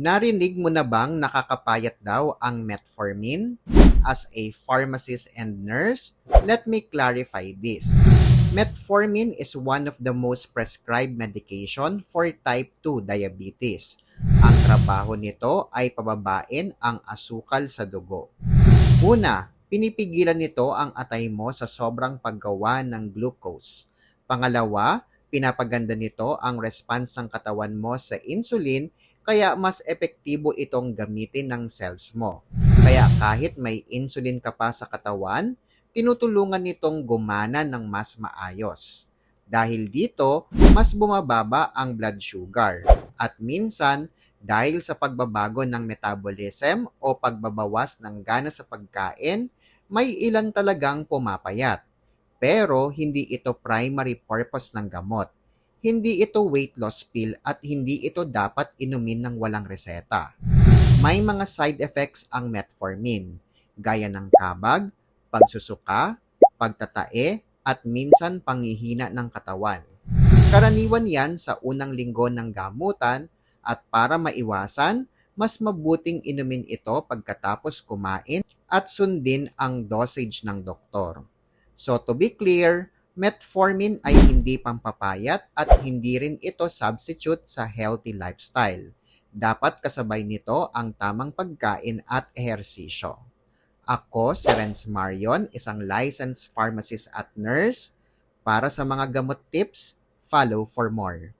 Narinig mo na bang nakakapayat daw ang metformin? As a pharmacist and nurse, let me clarify this. Metformin is one of the most prescribed medication for type 2 diabetes. Ang trabaho nito ay pababain ang asukal sa dugo. Una, pinipigilan nito ang atay mo sa sobrang paggawa ng glucose. Pangalawa, pinapaganda nito ang response ng katawan mo sa insulin kaya mas epektibo itong gamitin ng cells mo. Kaya kahit may insulin ka pa sa katawan, tinutulungan nitong gumana ng mas maayos. Dahil dito, mas bumababa ang blood sugar. At minsan, dahil sa pagbabago ng metabolism o pagbabawas ng gana sa pagkain, may ilan talagang pumapayat. Pero hindi ito primary purpose ng gamot. Hindi ito weight loss pill at hindi ito dapat inumin ng walang reseta. May mga side effects ang metformin, gaya ng kabag, pagsusuka, pagtatae, at minsan panghihina ng katawan. Karaniwan yan sa unang linggo ng gamutan at para maiwasan, mas mabuting inumin ito pagkatapos kumain at sundin ang dosage ng doktor. So to be clear, metformin ay hindi pampapayat at hindi rin ito substitute sa healthy lifestyle. Dapat kasabay nito ang tamang pagkain at ehersisyo. Ako si Renz Marion, isang licensed pharmacist at nurse. Para sa mga gamot tips, follow for more.